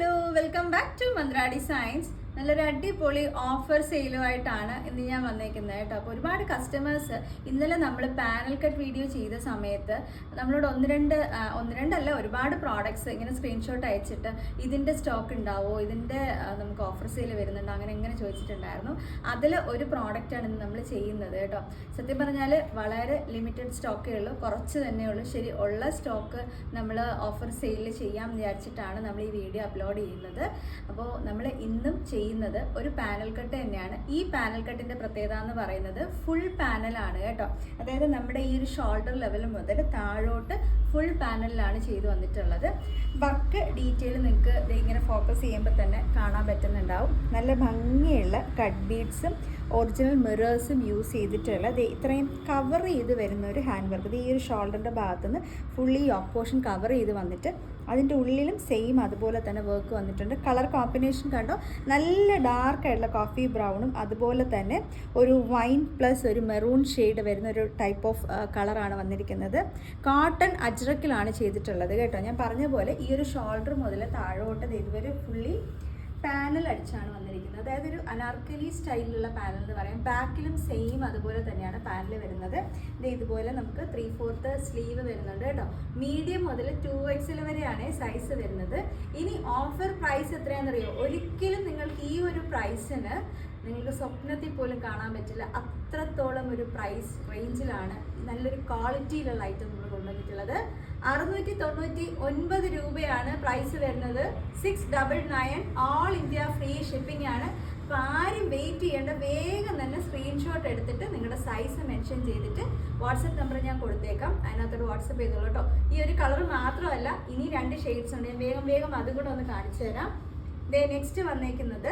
Hello welcome back to മന്ത്രാടി science നല്ലൊരു അടിപൊളി offer സെയിലുമായിട്ടാണ് ഇന്ന് ഞാൻ വന്നേക്കുന്നത് കേട്ടോ. അപ്പോൾ ഒരുപാട് കസ്റ്റമേഴ്സ് ഇന്നലെ നമ്മൾ പാനൽ കട്ട് വീഡിയോ ചെയ്ത സമയത്ത് നമ്മളോട് ഒന്ന് രണ്ട് ഒന്ന് രണ്ടല്ല ഒരുപാട് പ്രോഡക്റ്റ്സ് ഇങ്ങനെ സ്ക്രീൻഷോട്ട് അയച്ചിട്ട് ഇതിന്റെ സ്റ്റോക്ക് ഉണ്ടാവോ ഇതിന്റെ നമുക്ക് ഓഫർ സെയിൽ വരുന്നുണ്ടോ അങ്ങനെ എങ്ങനെ ചോദിച്ചിട്ടുണ്ടായിരുന്നു. അതിൽ ഒരു പ്രോഡക്റ്റാണ് ഇന്ന് നമ്മൾ ചെയ്യുന്നത് കേട്ടോ. സത്യം പറഞ്ഞാൽ വളരെ ലിമിറ്റഡ് സ്റ്റോക്കേ ഉള്ളൂ. കുറച്ച് തന്നെ ഉള്ളൂ. ശരി ഉള്ള സ്റ്റോക്ക് നമ്മൾ ഓഫർ സെയിൽ ചെയ്യാമെന്ന് വിചാരിച്ചിട്ടാണ് നമ്മൾ ഈ വീഡിയോ അപ്ലോഡ് ചെയ്യുന്നത്. അപ്പോൾ നമ്മൾ ഇന്നും ചെയ്യുന്നത് ഒരു പാനൽ കട്ട് തന്നെയാണ്. ഈ പാനൽ കട്ടിന്റെ പ്രത്യേകത എന്ന് പറയുന്നത് ഫുൾ പാനലാണ് കേട്ടോ. അതായത് നമ്മുടെ ഈ ഒരു ഷോൾഡർ ലെവൽ മുതൽ താഴോട്ട് ഫുൾ പാനലിലാണ് ചെയ്തു വന്നിട്ടുള്ളത്. വർക്ക് ഡീറ്റെയിൽ നിങ്ങൾക്ക് ഇങ്ങനെ ഫോക്കസ് ചെയ്യുമ്പോൾ തന്നെ കാണാൻ പറ്റുന്നുണ്ടാവും. നല്ല ഭംഗിയുള്ള കട്ട് ബീഡ്സും ഒറിജിനൽ മിറേഴ്സും യൂസ് ചെയ്തിട്ടുള്ള ഇത്രയും കവർ ചെയ്ത് വരുന്ന ഒരു ഹാൻഡ് വർക്ക് ഈ ഒരു ഷോൾഡറിന്റെ ഭാഗത്തുനിന്ന് ഫുള്ളി ഓപ്പോഷൻ കവർ ചെയ്ത് വന്നിട്ട് അതിന്റെ ഉള്ളിലും സെയിം അതുപോലെ തന്നെ വർക്ക് വന്നിട്ടുണ്ട്. കളർ കോമ്പിനേഷൻ കണ്ടോ? നല്ല ഡാർക്ക് ആയിട്ടുള്ള കോഫി ബ്രൗണും അതുപോലെ തന്നെ ഒരു വൈൻ പ്ലസ് ഒരു മെറൂൺ ഷെയ്ഡ് വരുന്ന ഒരു ടൈപ്പ് ഓഫ് കളറാണ് വന്നിരിക്കുന്നത്. കോട്ടൺ അജ്രക്കിലാണ് ചെയ്തിട്ടുള്ളത് കേട്ടോ. ഞാൻ പറഞ്ഞ പോലെ ഈ ഒരു ഷോൾഡർ മുതൽ താഴോട്ട് ഇതുവരെ ഫുള്ളി പാനൽ അടിച്ചാണ് വന്നിരിക്കുന്നത്. അതായത് ഒരു അനാർക്കലി സ്റ്റൈലിലുള്ള പാനൽ എന്ന് പറയാം. ബാക്കിലും സെയിം അതുപോലെ തന്നെയാണ് പാനൽ വരുന്നത്. ഇത് ഇതുപോലെ നമുക്ക് ത്രീ ഫോർത്ത് സ്ലീവ് വരുന്നുണ്ട് കേട്ടോ. മീഡിയം മുതൽ ടു എക്സിൽ വരെയാണ് സൈസ് വരുന്നത്. ഇനി ഓഫർ പ്രൈസ് എത്രയാണെന്നറിയോ? ഒരിക്കലും നിങ്ങൾക്ക് ഈ ഒരു പ്രൈസിന് നിങ്ങൾക്ക് സ്വപ്നത്തിൽ പോലും കാണാൻ പറ്റില്ല. അത്രത്തോളം ഒരു പ്രൈസ് റേഞ്ചിലാണ് നല്ലൊരു ക്വാളിറ്റിയിലുള്ള ഐറ്റം നമ്മൾ കൊണ്ടുവന്നിട്ടുള്ളത്. അറുന്നൂറ്റി തൊണ്ണൂറ്റി ഒൻപത് രൂപയാണ് പ്രൈസ് വരുന്നത്. Six double nine all India free shipping ആണ്. അപ്പോൾ ആരും വെയിറ്റ് ചെയ്യേണ്ട വേഗം തന്നെ സ്ക്രീൻഷോട്ട് എടുത്തിട്ട് നിങ്ങളുടെ സൈസ് മെൻഷൻ ചെയ്തിട്ട് വാട്സപ്പ് നമ്പർ ഞാൻ കൊടുത്തേക്കാം. അതിനകത്തോട് വാട്സപ്പ് ചെയ്തോളൂ കേട്ടോ. ഈ ഒരു കളർ മാത്രമല്ല ഇനി രണ്ട് ഷെയ്ഡ്സ് ഉണ്ട്. ഞാൻ വേഗം വേഗം അതും കൂടെ ഒന്ന് കാണിച്ചു തരാം ദേ നെക്സ്റ്റ് വന്നേക്കുന്നത്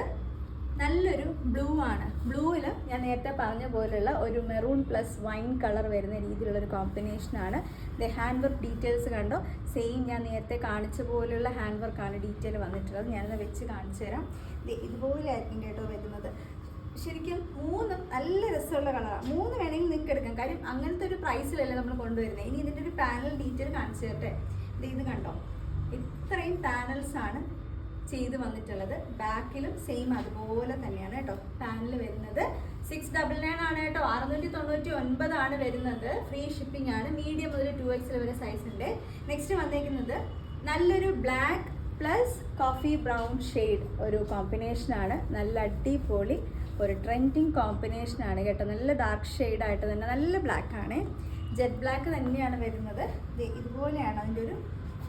നല്ലൊരു ബ്ലൂ ആണ്. ബ്ലൂവിൽ ഞാൻ നേരത്തെ പറഞ്ഞ പോലെയുള്ള ഒരു മെറൂൺ പ്ലസ് വൈൻ കളർ വരുന്ന രീതിയിലുള്ള ഒരു കോമ്പിനേഷനാണ് ഇത് ഹാൻഡ് വർക്ക് ഡീറ്റെയിൽസ് കണ്ടോ? സെയിം ഞാൻ നേരത്തെ കാണിച്ച പോലെയുള്ള ഹാൻഡ് വർക്കാണ് ഡീറ്റെയിൽ വന്നിട്ടുള്ളത്. ഞാനത് വെച്ച് കാണിച്ചു തരാം. ദേ ഇതുപോലെ ആയിരിക്കും കേട്ടോ വരുന്നത്. ശരിക്കും മൂന്ന് നല്ല രസമുള്ള കളറാണ് മൂന്ന് വേണമെങ്കിൽ നിങ്ങൾക്ക് എടുക്കാം. കാര്യം അങ്ങനത്തെ ഒരു പ്രൈസിലല്ലേ നമ്മൾ കൊണ്ടുവരുന്നത് ഇനി ഇതിന്റെ ഒരു പാനൽ ഡീറ്റെയിൽ കാണിച്ചു തരട്ടെ. ഇത് ഇത് കണ്ടോ? ഇത്രയും പാനൽസ് ആണ്. ചെയ്ത് വന്നിട്ടുള്ളത്. ബാക്കിലും സെയിം അതുപോലെ തന്നെയാണ് കേട്ടോ. പാനിൽ വരുന്നത്. സിക്സ് ഡബിൾ നയൻ ആണ് കേട്ടോ. അറുന്നൂറ്റി തൊണ്ണൂറ്റി ഒൻപതാണ് വരുന്നത്. ഫ്രീ ഷിപ്പിംഗ് ആണ്. മീഡിയം മുതൽ ടു എക്സിൽ വരെ സൈസ് ഉണ്ട്. നെക്സ്റ്റ് വന്നേക്കുന്നത് നല്ലൊരു black plus coffee brown shade ഒരു കോമ്പിനേഷനാണ് നല്ല അടിപൊളി ഒരു ട്രെൻഡിങ് കോമ്പിനേഷനാണ് കേട്ടോ. നല്ല ഡാർക്ക് ഷെയ്ഡായിട്ട് തന്നെ നല്ല ബ്ലാക്ക് ആണ്. ജെറ്റ് ബ്ലാക്ക് തന്നെയാണ് വരുന്നത്. ഇതുപോലെയാണ് അതിന്റെ ഒരു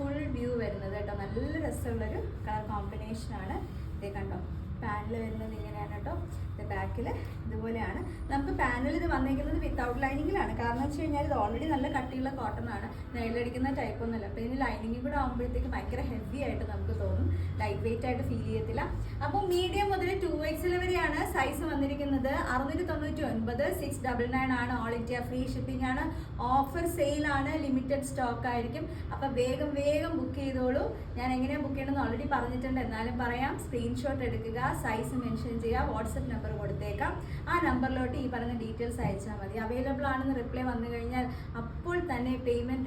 ഫുൾ വ്യൂ വരുന്നത് കേട്ടോ. നല്ല രസമുള്ളൊരു കളർ കോമ്പിനേഷൻ ആണ്. ഇതേ കണ്ടോ പാനൽ വരുന്നത് ഇങ്ങനെയാണ് കേട്ടോ. ഇത് ബാക്കിൽ ഇതുപോലെയാണ്. നമുക്ക് പാനൽ ഇത് വന്നിരിക്കുന്നത് വിത്തൗട്ട് ലൈനിങ്ങിലാണ് കാരണം വെച്ച് കഴിഞ്ഞാൽ ഇത് ഓൾറെഡി നല്ല കട്ടിയുള്ള കോട്ടൺ ആണ്. നെയിലടിക്കുന്ന ടൈപ്പ് ഒന്നുമല്ല. അപ്പോൾ ഇതിന് ലൈനിങ് കൂടെ ആകുമ്പോഴത്തേക്ക് ഭയങ്കര ഹെവി ആയിട്ട് നമുക്ക് തോന്നും. ലൈറ്റ് വെയിറ്റ് ആയിട്ട് ഫീൽ ചെയ്യത്തില്ല. അപ്പോൾ മീഡിയം മുതൽ ടു എക്സിൽ വരെയാണ് സൈസ് വന്നിരിക്കുന്നത്. അറുന്നൂറ്റി തൊണ്ണൂറ്റി ഒൻപത് സിക്സ് ഡബിൾ നയൻ ആണ് ഓൾ ഇന്ത്യ ഫ്രീ ഷിപ്പിംഗ് ആണ്. ഓഫർ സെയിലാണ് ലിമിറ്റഡ് സ്റ്റോക്ക് ആയിരിക്കും. അപ്പോൾ വേഗം വേഗം ബുക്ക് ചെയ്തോളൂ. ഞാൻ എങ്ങനെയാണ് ബുക്ക് ചെയ്യണമെന്ന് ഓൾറെഡി പറഞ്ഞിട്ടുണ്ട്. എന്നാലും പറയാം സ്ക്രീൻഷോട്ട് എടുക്കുക സൈസ് മെൻഷൻ ചെയ്യുക വാട്സപ്പ് നമ്പർ കൊടുത്തേക്കാം. ആ നമ്പറിലോട്ട് ഈ പറഞ്ഞ ഡീറ്റെയിൽസ് അയച്ചാൽ മതി. അവൈലബിൾ ആണെന്ന് റിപ്ലൈ വന്നു കഴിഞ്ഞാൽ അപ്പോൾ തന്നെ പേയ്മെന്റ്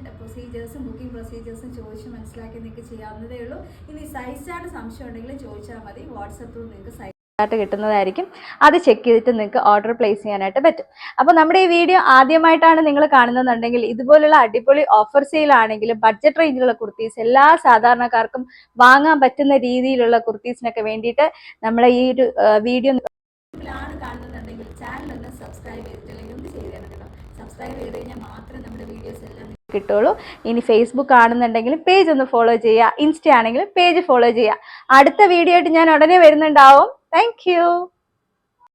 പ്രൊസീജിയേഴ്സും ചോദിച്ച് മനസ്സിലാക്കി നിങ്ങൾക്ക് ചെയ്യാവുന്നതേ ഉള്ളൂ. ഇനി സൈസ് ചാർട്ട് സംശയം ഉണ്ടെങ്കിൽ ചോദിച്ചാൽ മതി. വാട്സപ്പ് ത്രൂ നിങ്ങൾക്ക് സൈസ് ചാർട്ട് കിട്ടുന്നതായിരിക്കും. അത് ചെക്ക് ചെയ്തിട്ട് നിങ്ങൾക്ക് ഓർഡർ പ്ലേസ് ചെയ്യാനായിട്ട് പറ്റും. അപ്പോൾ നമ്മുടെ ഈ വീഡിയോ ആദ്യമായിട്ടാണ് നിങ്ങൾ കാണുന്നതെന്നുണ്ടെങ്കിൽ ഇതുപോലുള്ള അടിപൊളി ഓഫർ സെയിലാണെങ്കിലും ബഡ്ജറ്റ് റേഞ്ചിലുള്ള കുർത്തീസ് എല്ലാ സാധാരണക്കാർക്കും വാങ്ങാൻ പറ്റുന്ന രീതിയിലുള്ള കുർത്തീസിനൊക്കെ വേണ്ടിയിട്ട് നമ്മളെ ഈ ഒരു വീഡിയോ സബ്സ്ക്രൈബ് ചെയ്തിട്ടില്ലെങ്കിൽ ഒന്ന് സബ്സ്ക്രൈബ് ചെയ്ത് കഴിഞ്ഞാൽ മാത്രമേ നമ്മുടെ വീഡിയോസ് എല്ലാം കിട്ടുള്ളൂ ഇനി ഫേസ്ബുക്ക് ആണെന്നുണ്ടെങ്കിൽ പേജ് ഒന്ന് ഫോളോ ചെയ്യുക. ഇൻസ്റ്റ ആണെങ്കിലും പേജ് ഫോളോ ചെയ്യുക. അടുത്ത വീഡിയോ ആയിട്ട് ഞാൻ ഉടനെ വരുന്നുണ്ടാവും. താങ്ക്